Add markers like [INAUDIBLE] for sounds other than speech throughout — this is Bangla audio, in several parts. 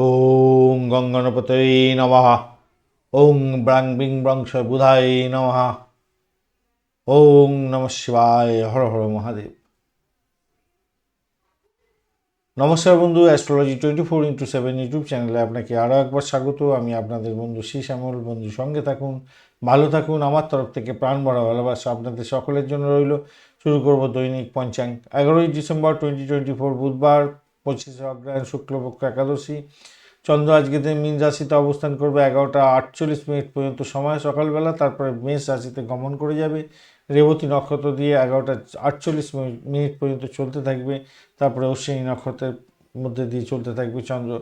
ওং গঙ্গনপতয়ে নমঃ। ওং ব্রাং বিং ব্রং স বুধায় নমঃ। ওং নম শিবায়, হর হর মহাদেব। নমস্কার বন্ধু astrology twenty four into seven YouTube চ্যানেলে আপনাকে আরও একবার স্বাগত। আমি আপনাদের বন্ধু শ্রী শ্যামল। বন্ধু, সঙ্গে থাকুন, ভালো থাকুন। আমার তরফ থেকে প্রাণ ভরা ভালোবাসা আপনাদের সকলের জন্য রইল। শুরু করব দৈনিক পঞ্চাঙ্গ এগারোই ডিসেম্বর টোয়েন্টি টোয়েন্টি ফোর বুধবার। পঁচিশে অগ্রহায়ণ শুক্লপক্ষ একাদশী। চন্দ্র আজকে দিন মিন রাশিতে অবস্থান করবে এগারোটা আটচল্লিশ মিনিট পর্যন্ত সময় সকালবেলা, তারপরে মেষ রাশিতে গমন করে যাবে। রেবতী নক্ষত্র দিয়ে এগারোটা আটচল্লিশ মিনিট পর্যন্ত চলতে থাকবে, তারপরে অশ্বিনী নক্ষত্রের মধ্যে দিয়ে চলতে থাকবে চন্দ্র।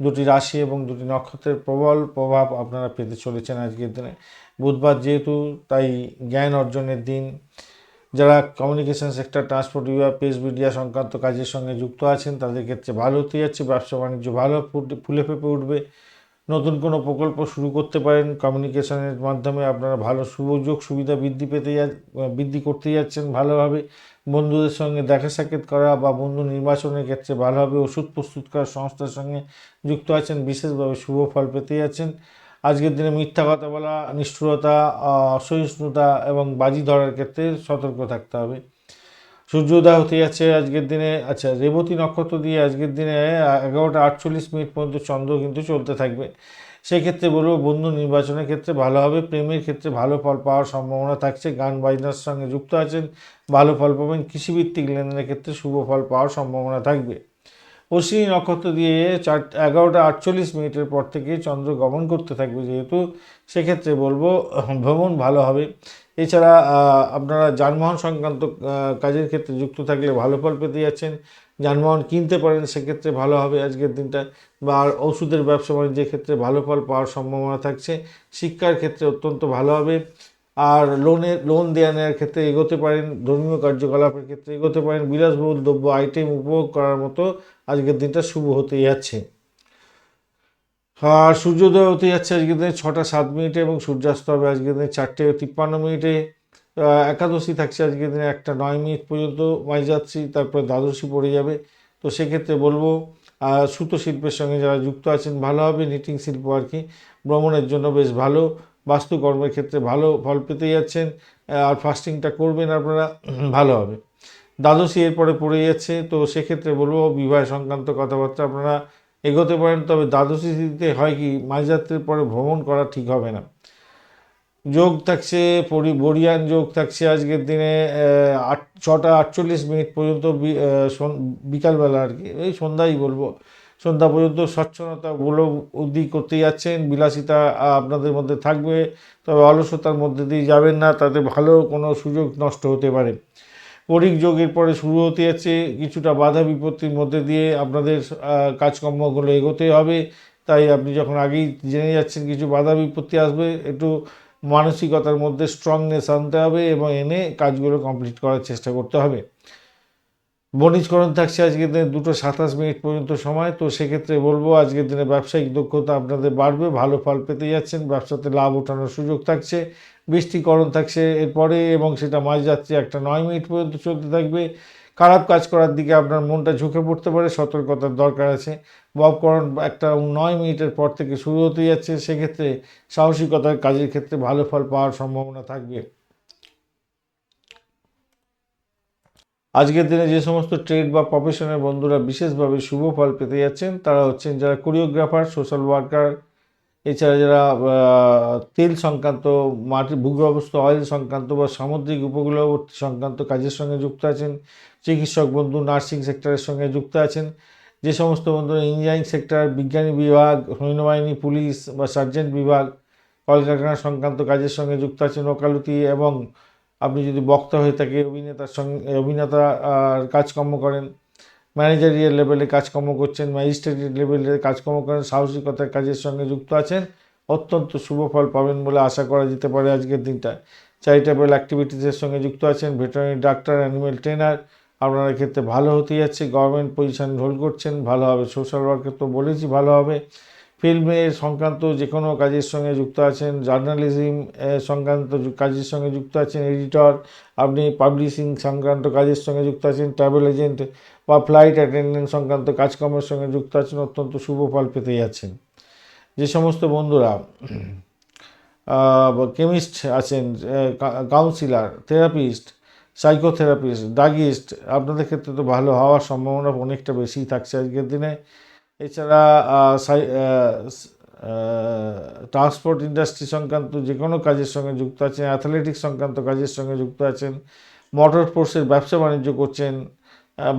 দুটি রাশি এবং দুটি নক্ষত্রের প্রবল প্রভাব আপনারা পেতে চলেছেন আজকের দিনে। বুধবার যেহেতু তাই জ্ঞান অর্জনের দিন যারা কমিউনিকেশন সেক্টর ট্রান্সপোর্ট বিভাগ প্রেস মিডিয়া সংক্রান্ত কাজের সঙ্গে যুক্ত আছেন, তাদের ক্ষেত্রে ভালো হতে যাচ্ছে। ব্যবসা বাণিজ্য ভালো ফুলে ফেপে উঠবে। নতুন কোনো প্রকল্প শুরু করতে পারেন। কমিউনিকেশনের মাধ্যমে আপনারা ভালো সুযোগ সুবিধা বৃদ্ধি পেতে যা, বৃদ্ধি করতে যাচ্ছেন ভালোভাবে। বন্ধুদের সঙ্গে দেখা সাক্ষাৎ করা বা বন্ধু নির্বাচনের ক্ষেত্রে ভালোভাবে ওষুধ প্রস্তুত করার সংস্থার সঙ্গে যুক্ত আছেন। বিশেষভাবে শুভ ফল পেতে যাচ্ছেন। আজকের দিনে মিথ্যা কথা বলা, নিষ্ঠুরতা অসহিষ্ণুতা এবং বাজি ধরার ক্ষেত্রে সতর্ক থাকতে হবে। সূর্যোদয় হতে যাচ্ছে আজকের দিনে। আচ্ছা রেবতী নক্ষত্র দিয়ে আজকের দিনে এগারোটা আটচল্লিশ মিনিট পর্যন্ত চন্দ্র কিন্তু চলতে থাকবে। সেক্ষেত্রে বলব বন্ধু নির্বাচনের ক্ষেত্রে ভালো হবে, প্রেমের ক্ষেত্রে ভালো ফল পাওয়ার সম্ভাবনা থাকছে। গান বাজনার সঙ্গে যুক্ত আছেন, ভালো ফল পাবেন। কৃষিভিত্তিক লেনদেনের ক্ষেত্রে শুভ ফল পাওয়ার সম্ভাবনা থাকবে। অশ্বিনী নক্ষত্র দিয়ে চার, এগারোটা আটচল্লিশ মিনিটের পর থেকে চন্দ্র গমন করতে থাকবে যেহেতু, সেক্ষেত্রে বলব ভ্রমণ ভালো হবে। এছাড়া আপনারা যানবাহন সংক্রান্ত কাজের ক্ষেত্রে যুক্ত থাকলে ভালো ফল পেতে যাচ্ছেন। যানবাহন কিনতে পারেন, সেক্ষেত্রে ভালো হবে আজকের দিনটা। বা আর ওষুধের ব্যবসা বাণিজ্যের ক্ষেত্রে ভালো ফল পাওয়ার সম্ভাবনা থাকছে। শিক্ষার ক্ষেত্রে অত্যন্ত ভালো হবে। আর লোনের লোন দেওয়া নেওয়ার ক্ষেত্রে এগোতে পারেন, ধর্মীয় কার্যকলাপের ক্ষেত্রে এগোতে পারেন, বিলাসবহুল দ্রব্য আইটেম উপভোগ করার মতো আজকের দিনটা শুভ হতে যাচ্ছে। আর সূর্যোদয় হতে যাচ্ছে আজকের দিনে ছটা সাত মিনিটে এবং সূর্যাস্ত হবে আজকের দিনে চারটে তিপ্পান্ন মিনিটে। একাদশী থাকছে আজকের দিনে একটা নয় মিনিট পর্যন্ত যাচ্ছি তারপরে দ্বাদশী পড়ে যাবে। তো সেক্ষেত্রে বলব সুতো শিল্পের সঙ্গে যারা যুক্ত আছেন, ভালো হবে নিটিং শিল্প আর কি, ভ্রমণের জন্য বেশ ভালো। বাস্তুকর্মের ক্ষেত্রে ভালো ফল পেতে যাচ্ছেন আর ফাস্টিংটা করবেন আপনারা ভালো হবে। দ্বাদশী এরপরে পড়ে যাচ্ছে, তো সেক্ষেত্রে বলব বিবাহ সংক্রান্ত কথাবার্তা আপনারা এগোতে পারেন, তবে দ্বাদশী তিথিতে হয় কি, মাঝরাত্রের পরে ভ্রমণ করা ঠিক হবে না। যোগ থাকছে, পরি, বরিয়ান যোগ থাকছে আজকের দিনে আট, ছটা আটচল্লিশ মিনিট পর্যন্ত বিকালবেলা আর কি, এই সন্ধ্যাই বলব। সন্ধ্যা পর্যন্ত স্বচ্ছনতাগুলো উদ্দি করতে যাচ্ছেন। বিলাসিতা আপনাদের মধ্যে থাকবে। তবে অলসতার মধ্যে দিয়ে যাবেন না, তাতে ভালো কোনো সুযোগ নষ্ট হতে পারে। পরিক যোগের পরে শুরু হতে যাচ্ছে। কিছুটা বাধা বিপত্তির মধ্যে দিয়ে আপনাদের কাজকর্মগুলো এগোতে হবে। তাই আপনি যখন আগেই জেনে যাচ্ছেন কিছু বাধা বিপত্তি আসবে, একটু মানসিকতার মধ্যে স্ট্রংনেস আনতে হবে এবং এনে কাজগুলো কমপ্লিট করার চেষ্টা করতে হবে। বণিজকরণ থাকছে আজকের দিনে দুটো সাতাশ মিনিট পর্যন্ত সময়, তো সেক্ষেত্রে বলব আজকের দিনে ব্যবসায়িক দক্ষতা আপনাদের বাড়বে, ভালো ফল পেতে যাচ্ছেন, ব্যবসাতে লাভ ওঠানোর সুযোগ থাকছে, বৃষ্টিকরণ থাকছে এরপরে এবং সেটা মাঝ যাচ্ছে একটা নয় মিনিট পর্যন্ত চলতে থাকবে। খারাপ কাজ করার দিকে আপনার মনটা ঝুঁকে পড়তে পারে, সতর্কতার দরকার আছে। ববকরণ একটা নয় মিনিটের পর থেকে শুরু হতে যাচ্ছে, সেক্ষেত্রে সাহসিকতার কাজের ক্ষেত্রে ভালো ফল পাওয়ার সম্ভাবনা থাকবে। আজকের দিনে যে সমস্ত ট্রেড বা প্রফেশনের বন্ধুরা বিশেষভাবে শুভ ফল পেতে যাচ্ছেন, তারা হচ্ছেন যারা কোরিওগ্রাফার সোশ্যাল ওয়ার্কার এছাড়া যারা তেল সংক্রান্ত, মাটি, ভূগর্ভস্থ অয়েল সংক্রান্ত বা সামুদ্রিক উপকূলবর্তী সংক্রান্ত কাজের সঙ্গে যুক্ত আছেন, চিকিৎসক বন্ধু নার্সিং সেক্টরের সঙ্গে যুক্ত আছেন, যে সমস্ত বন্ধুরা ইঞ্জিনিয়ারিং সেক্টর বিজ্ঞানী বিভাগ সৈন্যবাহিনী পুলিশ বা সার্জেন্ট বিভাগ, কলকারখানা সংক্রান্ত কাজের সঙ্গে যুক্ত আছেন, ওকালতি এবং আপনি যদি বক্তা হয়ে থাকে, অভিনেতার সঙ্গে, অভিনেতা কাজকর্ম করেন, ম্যানেজারিয়াল লেভেলে কাজকর্ম করছেন ম্যাজিস্ট্রেট লেভেলে কাজকর্ম করেন, সাহসিকতার কাজের সঙ্গে যুক্ত আছেন, অত্যন্ত শুভ ফল পাবেন বলে আশা করা যেতে পারে আজকের দিনটা। চ্যারিটেবল অ্যাক্টিভিটিসের সঙ্গে যুক্ত আছেন, ভেটেরিনারি ডাক্তার অ্যানিমেল ট্রেনার, আপনার ক্ষেত্রে ভালো হতে যাচ্ছে, গভর্নমেন্ট পজিশন হোল্ড করছেন, ভালো হবে, সোশ্যাল ওয়ার্কে তো বলেছি ভালো হবে। ফিল্মের সংক্রান্ত যে কোনো কাজের সঙ্গে যুক্ত আছেন, জার্নালিজম সংক্রান্ত কাজের সঙ্গে যুক্ত আছেন এডিটর, আপনি পাবলিশিং সংক্রান্ত কাজের সঙ্গে যুক্ত আছেন, ট্রাভেল এজেন্ট বা ফ্লাইট অ্যাটেন্ডেন্ট সংক্রান্ত কাজকর্মের সঙ্গে যুক্ত আছেন, অত্যন্ত শুভ ফল পেতে যাচ্ছেন। যে সমস্ত বন্ধুরা কেমিস্ট আছেন কাউন্সিলার, থেরাপিস্ট, সাইকোথেরাপিস্ট ডাগিস্ট আপনাদের ক্ষেত্রে তো ভালো হওয়ার সম্ভাবনা অনেকটা বেশিই থাকছে আজকের দিনে। এছাড়া ট্রান্সপোর্ট ইন্ডাস্ট্রি সংক্রান্ত যে কোনো কাজের সঙ্গে যুক্ত আছেন অ্যাথলেটিক্স সংক্রান্ত কাজের সঙ্গে যুক্ত আছেন মোটর স্পোর্টসের ব্যবসা বাণিজ্য করছেন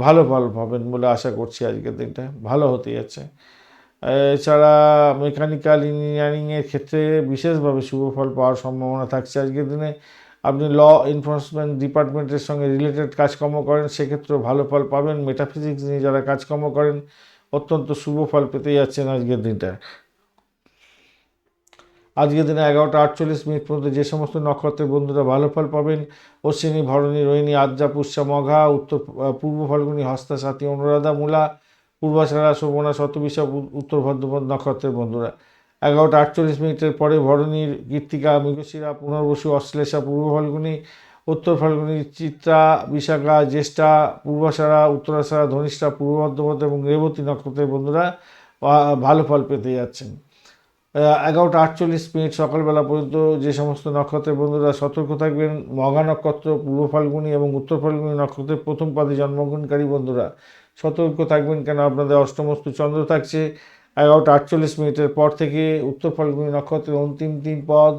ভালো ফল পাবেন বলে আশা করছি আজকের দিনটা। ভালো হতে যাচ্ছে। এছাড়া মেকানিক্যাল ইঞ্জিনিয়ারিংয়ের ক্ষেত্রে বিশেষভাবে শুভ ফল পাওয়ার সম্ভাবনা থাকছে আজকের দিনে। আপনি ল এনফোর্সমেন্ট ডিপার্টমেন্টের সঙ্গে রিলেটেড কাজকর্ম করেন, সেক্ষেত্রেও ভালো ফল পাবেন। মেটাফিজিক্স নিয়ে যারা কাজকর্ম করেন অত্যন্ত শুভ ফল পেতে যাচ্ছেন আজকের দিনটা। আজকের দিনে এগারোটা আটচল্লিশ মিনিট পর্যন্ত যে সমস্ত নক্ষত্রের বন্ধুরা ভালো ফল পাবেন, অশ্বিনী, ভরণী, রোহিণী, আদ্রা, পুষ্যা, মঘা, উত্তর পূর্ব ফাল্গুনী, হস্তা সাথী অনুরাধা, মূলা, পূর্বাশারা, শোভনা, শতবিশা উত্তর ভদ্রপদ নক্ষত্রের বন্ধুরা। এগারোটা আটচল্লিশ মিনিটের পরে ভরণীর কীর্তিকা, মৃগশিরা, পুনর্বসু, অশ্লেষা, পূর্ব ফাল্গুনী উত্তর ফাল্গুনী, চিত্রা, বিশাখা, জ্যেষ্ঠা, পূর্বাশারা, উত্তরাশারা, ধনিষ্ঠা, পূর্ব বর্ধমান এবং রেবতী নক্ষত্রের বন্ধুরা ভালো ফল পেতে যাচ্ছেন। এগারোটা আটচল্লিশ মিনিট সকালবেলা পর্যন্ত যে সমস্ত নক্ষত্রের বন্ধুরা সতর্ক থাকবেন মঘা নক্ষত্র, পূর্ব ফাল্গুনী এবং উত্তর ফাল্গুনী নক্ষত্রের প্রথম পাদে জন্মগ্রহণকারী বন্ধুরা, সতর্ক থাকবেন কেন? আপনাদের অষ্টমস্তু চন্দ্র থাকছে। এগারোটা আটচল্লিশ মিনিটের পর থেকে উত্তর ফাল্গুনী নক্ষত্রের অন্তিম তিন পদ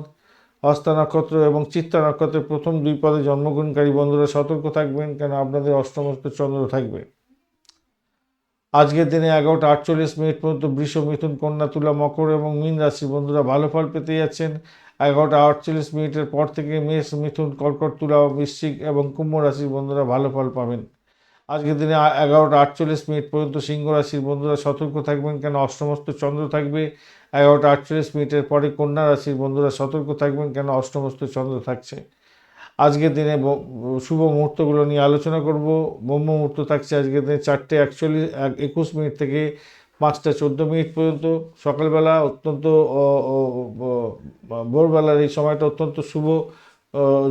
হস্তা নক্ষত্র এবং চিত্তা নক্ষত্রের প্রথম দুই পদে জন্মগ্রহণকারী বন্ধুরা সতর্ক থাকবেন কেন আপনাদের অষ্টমস্তু চন্দ্র থাকবে। আজকের দিনে এগারোটা আটচল্লিশ মিনিট পর্যন্ত বৃষ, মিথুন, কন্যা, তুলা, মকর এবং মীন রাশির বন্ধুরা ভালো ফল পেতে যাচ্ছেন। এগারোটা আটচল্লিশ মিনিটের পর থেকে মেষ, মিথুন, কর্কট, তুলা, বৃশ্চিক এবং কুম্ভ রাশির বন্ধুরা ভালো ফল পাবেন। আজকের দিনে এগারোটা আটচল্লিশ মিনিট পর্যন্ত সিংহ রাশির বন্ধুরা সতর্ক থাকবেন, কেন অষ্টমস্ত চন্দ্র থাকবে। এগারোটা আটচল্লিশ মিনিটের পরে কন্যা রাশির বন্ধুরা সতর্ক থাকবেন, কেন অষ্টমস্ত চন্দ্র থাকছে। আজকের দিনে শুভ মুহূর্তগুলো নিয়ে আলোচনা করব। ব্রহ্ম মুহূর্ত থাকছে আজকের দিনে চারটে একচল্লিশ, এক- একুশ মিনিট থেকে পাঁচটা চোদ্দ মিনিট পর্যন্ত। সকালবেলা অত্যন্ত ভোরবেলার এই সময়টা অত্যন্ত শুভ।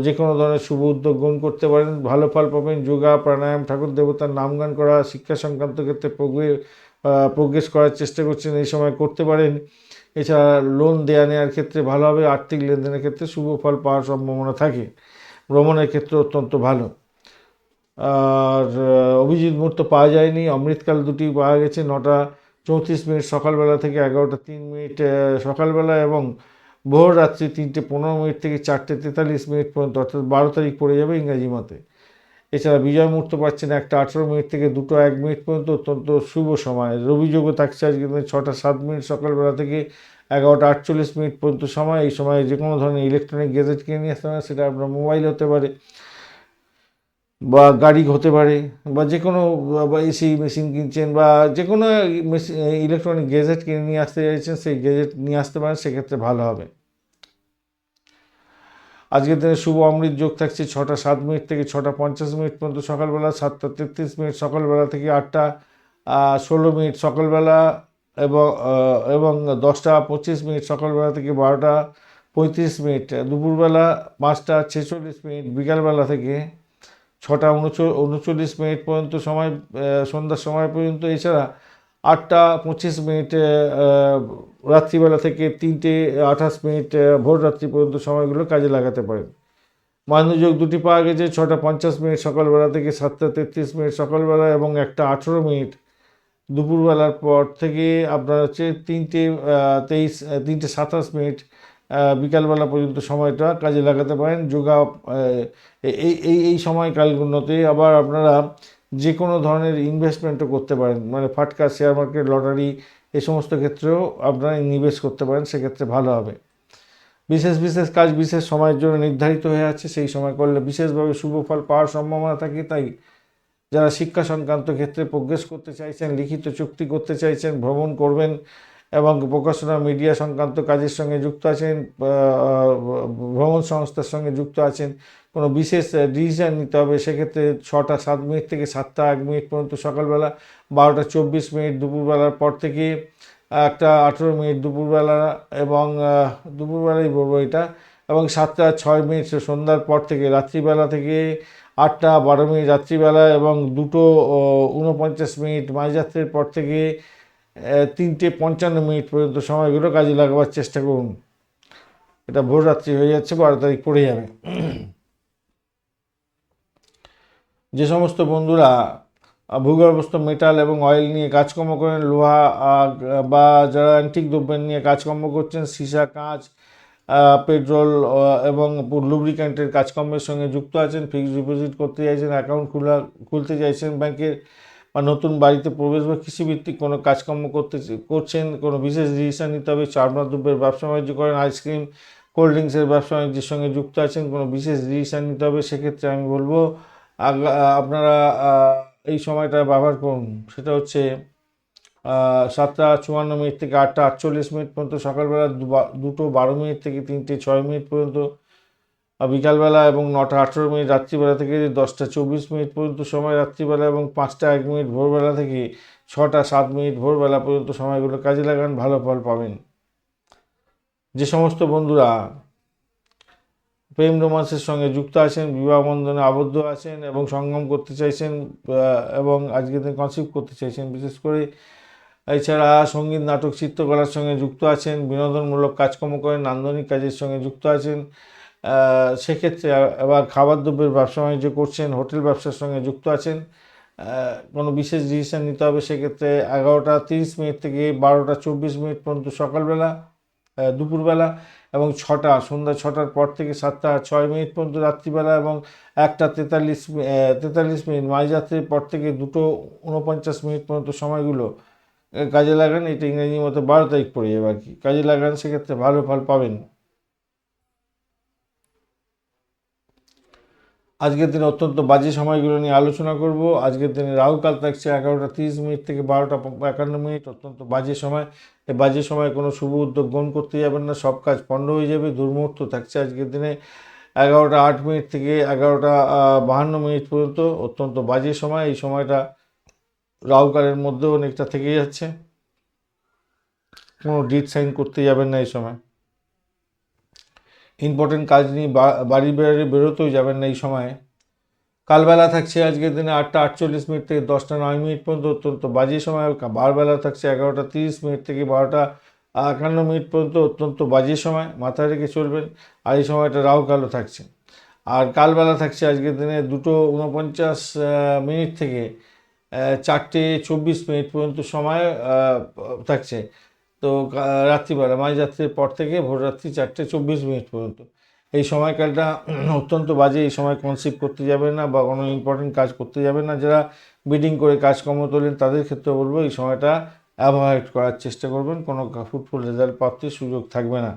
যে কোনো ধরনের শুভ উদ্যোগ গ্রহণ করতে পারেন। ভালো ফল পাবেন। যোগা, প্রাণায়াম, ঠাকুর দেবতার নামগান করা, শিক্ষা সংক্রান্ত ক্ষেত্রে প্রোগ্রে- প্রোগ্রেস করার চেষ্টা করছেন, এই সময় করতে পারেন। এছাড়া লোন দেয়া নেওয়ার ক্ষেত্রে ভালো হবে। আর্থিক লেনদেনের ক্ষেত্রে শুভ ফল পাওয়ার সম্ভাবনা থাকে। ভ্রমণের ক্ষেত্রে অত্যন্ত ভালো। আর, অভিজিৎ মুহূর্ত পাওয়া যায়নি। অমৃতকাল দুটি পাওয়া গেছে। নটা চৌত্রিশ মিনিট সকালবেলা থেকে এগারোটা তিন মিনিট সকালবেলা এবং ভোর রাত্রি তিনটে পনেরো মিনিট থেকে চারটে তেতাল্লিশ মিনিট পর্যন্ত, অর্থাৎ বারো তারিখ পড়ে যাবে ইংরাজি মতে। এছাড়া বিজয় মুহূর্ত পাচ্ছেন একটা আঠেরো মিনিট থেকে দুটো এক মিনিট পর্যন্ত, অত্যন্ত শুভ সময়। রবিযোগও থাকছে আজকে ছটা সাত মিনিট সকালবেলা থেকে এগারোটা আটচল্লিশ মিনিট পর্যন্ত সময়। এই সময় যে কোনো ধরনের ইলেকট্রনিক গেজেট কিনে নিয়ে আসতে সেটা আপনার মোবাইল হতে পারে। বা গাড়ি হতে পারে, বা যে কোনো, বা এসি মেশিন কিনছেন, বা যে কোনো মেশিন ইলেকট্রনিক গেজেট কিনে নিয়ে আসতে চাইছেন, সেই গেজেট নিয়ে আসতে পারেন, সেক্ষেত্রে ভালো হবে। আজকের দিনে শুভ অমৃত যোগ থাকছে ছটা সাত মিনিট থেকে ছটা পঞ্চাশ মিনিট পর্যন্ত সকালবেলা, সাতটা তেত্রিশ মিনিট সকালবেলা থেকে আটটা ষোলো মিনিট সকালবেলা এবং এবং দশটা পঁচিশ মিনিট সকালবেলা থেকে বারোটা পঁয়ত্রিশ মিনিট। দুপুরবেলা পাঁচটা ছেচল্লিশ মিনিট, বিকালবেলা থেকে ছটা উনচ, উনচল্লিশ মিনিট পর্যন্ত সময় সন্ধ্যার সময় পর্যন্ত। এছাড়া আটটা পঁচিশ মিনিট রাত্রিবেলা থেকে তিনটে আঠাশ মিনিট ভোর রাত্রি পর্যন্ত সময়গুলো কাজে লাগাতে পারেন। মান্যযোগ দুটি পাওয়া গেছে, ছটা পঞ্চাশ মিনিট সকালবেলা থেকে সাতটা তেত্রিশ মিনিট সকালবেলা এবং একটা আঠেরো মিনিট দুপুরবেলার পর থেকে আপনার হচ্ছে তিনটে তেইশ তিনটে সাতাশ মিনিট বিকালবেলা পর্যন্ত সময়টা কাজে লাগাতে পারেন। যোগা এই এই এই সময়কালগুলোতে আবার আপনারা যে কোনো ধরনের ইনভেস্টমেন্টও করতে পারেন। মানে ফাটকা শেয়ার মার্কেট লটারি এই সমস্ত ক্ষেত্রেও আপনারা নিবেশ করতে পারেন, সেক্ষেত্রে ভালো হবে। বিশেষ বিশেষ কাজ, বিশেষ সময়ের জন্য নির্ধারিত হয়ে আছে। সেই সময় করলে বিশেষভাবে শুভ ফল পাওয়ার সম্ভাবনা থাকে। তাই যারা শিক্ষা সংক্রান্ত ক্ষেত্রে প্রোগ্রেস করতে চাইছেন, লিখিত চুক্তি করতে চাইছেন, ভ্রমণ করবেন এবং প্রকাশনা মিডিয়া সংক্রান্ত কাজের সঙ্গে যুক্ত আছেন ভ্রমণ সংস্থার সঙ্গে যুক্ত আছেন। কোনো বিশেষ ডিসিশন নিতে হবে সেক্ষেত্রে ছটা সাত মিনিট থেকে সাতটা এক মিনিট পর্যন্ত সকালবেলা বারোটা চব্বিশ মিনিট দুপুরবেলার পর থেকে একটা আঠেরো মিনিট দুপুরবেলা এবং দুপুরবেলাই বলব এটা এবং সাতটা ছয় মিনিট সন্ধ্যার পর থেকে রাত্রিবেলা থেকে আটটা বারো মিনিট রাত্রিবেলা এবং দুটো ও, উনপঞ্চাশ মিনিট মাঝরাত্রের পর থেকে তিনটে পঞ্চান্ন মিনিট পর্যন্ত সময়গুলো কাজে লাগাবার চেষ্টা করুন। এটা ভোর রাত্রি হয়ে যাচ্ছে, বারো তারিখ পড়ে যাবে। যে সমস্ত বন্ধুরা ভূগর্ভস্থ মেটাল এবং অয়েল নিয়ে কাজকর্ম করেন, লোহা বা যারা অ্যান্টিক দ্রব্য নিয়ে কাজকর্ম করছেন, সীসা, কাঁচ পেট্রোল এবং লুব্রিক্যান্টের কাজকর্মের সঙ্গে যুক্ত আছেন ফিক্সড ডিপোজিট করতে চাইছেন অ্যাকাউন্ট খোলা, খুলতে চাইছেন ব্যাংকের বা নতুন বাড়িতে প্রবেশ বা কৃষিভিত্তিক কোনো কাজকর্ম করতে করছেন, কোনো বিশেষ ডিসিশন নিতে হবে চামড়া দ্রব্যের ব্যবসা বাণিজ্য করেন আইসক্রিম কোল্ড ড্রিঙ্কসের ব্যবসা বাণিজ্যের সঙ্গে যুক্ত আছেন, কোনো বিশেষ ডিসিশন নিতে হবে, সেক্ষেত্রে আমি বলব আপনারা এই সময়টা ব্যবহার করুন। সেটা হচ্ছে সাতটা চুয়ান্ন মিনিট থেকে আটটা আটচল্লিশ মিনিট পর্যন্ত, সকালবেলা দুটো বারো মিনিট থেকে তিনটে ছয় মিনিট পর্যন্ত বিকালবেলা এবং নটা আঠেরো মিনিট রাত্রিবেলা থেকে দশটা চব্বিশ মিনিট পর্যন্ত সময় রাত্রিবেলা এবং পাঁচটা এক মিনিট ভোরবেলা থেকে ছটা সাত মিনিট ভোরবেলা পর্যন্ত সময়গুলো কাজে লাগান, ভালো ফল পাবেন। যে সমস্ত বন্ধুরা প্রেম রোমান্সের সঙ্গে যুক্ত আছেন, বিবাহ বন্ধনে আবদ্ধ আছেন এবং সঙ্গম করতে চাইছেন এবং আজকে দিন কনসিভ করতে চাইছেন, বিশেষ করে এছাড়া সংগীত, নাটক, চিত্রকলার সঙ্গে যুক্ত আছেন, বিনোদনমূলক কাজকর্ম করেন, নান্দনিক কাজের সঙ্গে যুক্ত আছেন সেক্ষেত্রে আবার খাবার দ্রব্যের ব্যবসা বাণিজ্য করছেন, হোটেল ব্যবসার সঙ্গে যুক্ত আছেন। কোনো বিশেষ ডিসিশন নিতে হবে সেক্ষেত্রে এগারোটা তিরিশ মিনিট থেকে বারোটা চব্বিশ মিনিট পর্যন্ত সকালবেলা দুপুরবেলা এবং ছটা, সন্ধ্যা ছটার পর থেকে সাতটা ছয় মিনিট পর্যন্ত রাত্রিবেলা এবং একটা তেতাল্লিশ তেতাল্লিশ মিনিট মাঝরাত্রির পর থেকে দুটো উনপঞ্চাশ মিনিট পর্যন্ত সময়গুলো কাজে লাগান। এটা ইংরেজি মতো বারো তারিখ পড়ে যাবে আর কি। কাজে লাগান সেক্ষেত্রে ভালো ফল পাবেন। আজকের দিনে অত্যন্ত বাজে সময়গুলো নিয়ে আলোচনা করব। আজকের দিনে রাহুকাল থাকছে এগারোটা তিরিশ মিনিট থেকে বারোটা একান্ন মিনিট। অত্যন্ত বাজে সময়। এই বাজে সময় কোনো শুভ উদ্যোগ গ্রহণ করতে যাবেন না। সব কাজ পণ্ড হয়ে যাবে। দুর্মুহূর্ত থাকছে আজকের দিনে এগারোটা আট মিনিট থেকে এগারোটা বাহান্ন মিনিট পর্যন্ত। অত্যন্ত বাজে সময়। এই সময়টা রাহুকালের মধ্যেও অনেকটা থেকে যাচ্ছে। কোনো ডিট সাইন করতে যাবেন না এই সময়। ইম্পর্টেন্ট কাজ নিয়ে বাড়ি বেড়ে বেরোতেও যাবেন না এই সময়ে। কালবেলা থাকছে আজকের দিনে আটটা আটচল্লিশ মিনিট থেকে দশটা নয় মিনিট পর্যন্ত, অত্যন্ত বাজে সময়। বারবেলা থাকছে এগারোটা তিরিশ মিনিট থেকে বারোটা একান্ন মিনিট পর্যন্ত, অত্যন্ত বাজে সময়। মাথায় রেখে চলবেন। আর এই সময়টা রাহু কালো থাকছে। আর কালবেলা থাকছে আজকের দিনে দুটো উনপঞ্চাশ মিনিট থেকে চারটে চব্বিশ মিনিট পর্যন্ত সময় থাকছে। তো রাত্রিবেলা, মাঝরাত্রির পর থেকে ভোররাত্রি চারটে চব্বিশ মিনিট পর্যন্ত। এই সময়কালটা [CLEARS THROAT] অত্যন্ত বাজে, এই সময় কনসিভ করতে যাবে না বা কোনো ইম্পর্টেন্ট কাজ করতে যাবে না। যারা বিডিং করে কাজকর্ম তোলেন, তাদের ক্ষেত্রে বলব এই সময়টা অ্যাভয়েড করার চেষ্টা করবেন। কোনো ফুটফুল রেজাল্ট প্রাপ্তির সুযোগ থাকবে না।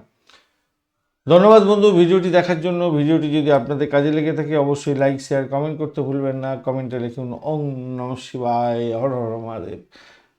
ধন্যবাদ বন্ধু, ভিডিওটি দেখার জন্য। ভিডিওটি যদি আপনাদের কাজে লেগে থাকে, অবশ্যই লাইক শেয়ার কমেন্ট করতে ভুলবেন না। কমেন্টে লিখুন ওম নম শিবায়, হর হর মহাদেব।